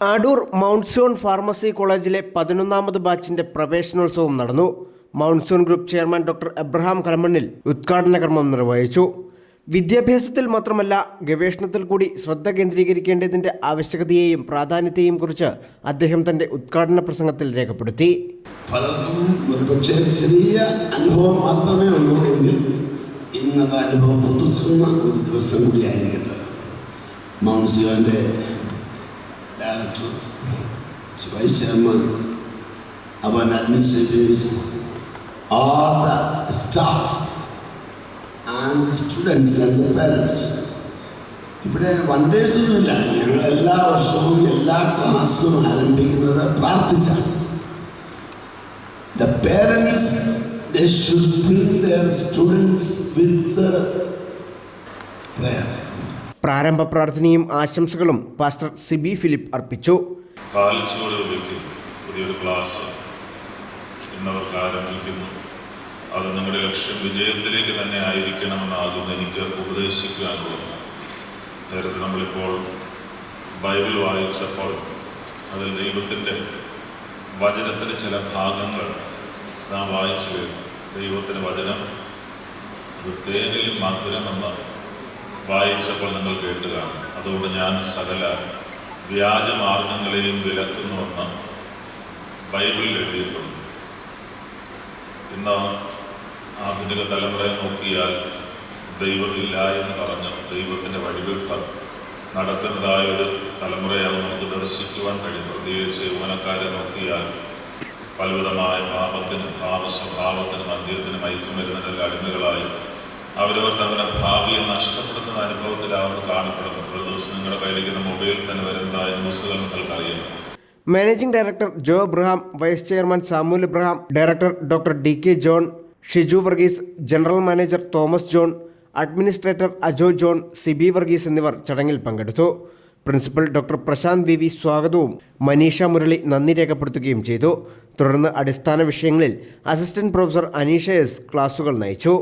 Adoor മൗൺസൂൺ pharmacy കോളേജിലെ പതിനൊന്നാമത് ബാച്ചിന്റെ പ്രവേശനോത്സവം നടന്നു. Monsoon group chairman doctor Abraham Kalamannil ഉദ്ഘാടന കർമ്മം നിർവഹിച്ചു. വിദ്യാഭ്യാസത്തിൽ മാത്രമല്ല ഗവേഷണത്തിൽ കൂടി ശ്രദ്ധ കേന്ദ്രീകരിക്കേണ്ടതിന്റെ ആവശ്യകതയെയും പ്രാധാന്യത്തെയും കുറിച്ച് അദ്ദേഹം തന്റെ ഉദ്ഘാടന പ്രസംഗത്തിൽ രേഖപ്പെടുത്തി. ചെറിയ അനുഭവം മാത്രമേ ഉള്ളൂ എങ്കിൽ ഇന്നത് അനുഭവം പുതുക്കുന്ന ഒരു ദിവസം കൂടി ആയിരിക്കട്ടെ. മൗണ്ട് സിയോന്റെ ഡയറക്ടർ വൈസ് ചെയർമാൻ അവൻ administrators all the staff and the students and the parents ഇവിടെ വണ്ടേഴ്സ് ഒന്നുമില്ല ഞങ്ങൾ എല്ലാ വർഷവും എല്ലാ ക്ലാസ്സും ആരംഭിക്കുന്നത് പ്രാർത്ഥിച്ചാണ് The parents, they should bring their students with the prayer. പ്രാരംഭ പ്രാർത്ഥനയും ആശംസകളും പാസ്റ്റർ സിബി ഫിലിപ്പ് അർപ്പിച്ചു. ക്ലാസ് ആരംഭിക്കുന്നു. അത് നിങ്ങളുടെ ലക്ഷ്യം വിജയത്തിലേക്ക് തന്നെ ആയിരിക്കണമെന്നാകും എനിക്ക് ഉപദേശിക്കാനുള്ളത്. നേരത്തെ നമ്മളിപ്പോൾ ബൈബിൾ വായിച്ചപ്പോൾ അതിൽ ദൈവത്തിന്റെ വചനത്തിന് ചില ഭാഗങ്ങൾ നാം വായിച്ചു ദൈവത്തിന്റെ വചനം അത് തേനിൽ മധുരമെന്ന് വായിച്ചപ്പോൾ നിങ്ങൾ കേട്ട് കാണും അതുകൊണ്ട് ഞാൻ സകല വ്യാജമാർഗങ്ങളെയും വിലക്കുന്നുവെന്ന് ബൈബിളിൽ എഴുതിയിട്ടുണ്ട്. ഇന്ന് ആധുനിക തലമുറയെ നോക്കിയാൽ ദൈവമില്ല എന്ന് പറഞ്ഞ് ദൈവത്തിന്റെ വഴിവിട്ട് നടക്കുന്നതായ ഒരു തലമുറയാണ് നമുക്ക് ദർശിക്കുവാൻ കഴിയും. പ്രത്യേകിച്ച് യൗവനക്കാരെ നോക്കിയാൽ പലവിധമായ പാപത്തിനും പാപസ്വഭാവത്തിനും ഐക്യം വരുന്നതിന്റെ അടിമകളായി അവരവർ തങ്ങളുടെ ഭാവിയെ നഷ്ടപ്പെടുത്തുന്ന അനുഭവത്തിൽ അവർ കാണപ്പെടുന്നു. ഒരു ദിവസം നിങ്ങളുടെ കയ്യിലിരിക്കുന്ന മൊബൈൽ തന്നെ വരുന്ന ന്യൂസുകൾ നിങ്ങൾക്കറിയാം managing director Jo Abraham vice chairman Samuel Abraham director doctor D K John Shiju Varghese general manager Thomas John administrator Ajo John Sibi Varghese എന്നിവർ ചടങ്ങിൽ പങ്കെടുത്തു. Principal doctor Prashanth V V സ്വാഗതവും മനീഷ മുരളി നന്ദി രേഖപ്പെടുത്തുകയും ചെയ്തു. തുടർന്ന് അടിസ്ഥാന വിഷയങ്ങളിൽ അസിസ്റ്റന്റ് പ്രൊഫസർ അനീഷ എസ് ക്ലാസുകൾ നയിച്ചു.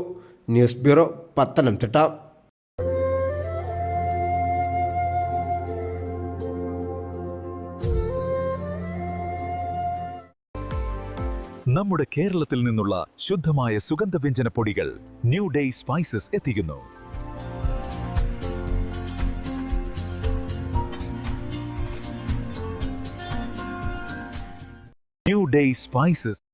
News bureau Pathanamthitta. നമ്മുടെ കേരളത്തിൽ നിന്നുള്ള ശുദ്ധമായ സുഗന്ധവ്യഞ്ജന പൊടികൾ ന്യൂ ഡേ സ്പൈസസ് എത്തിക്കുന്നു. New day spices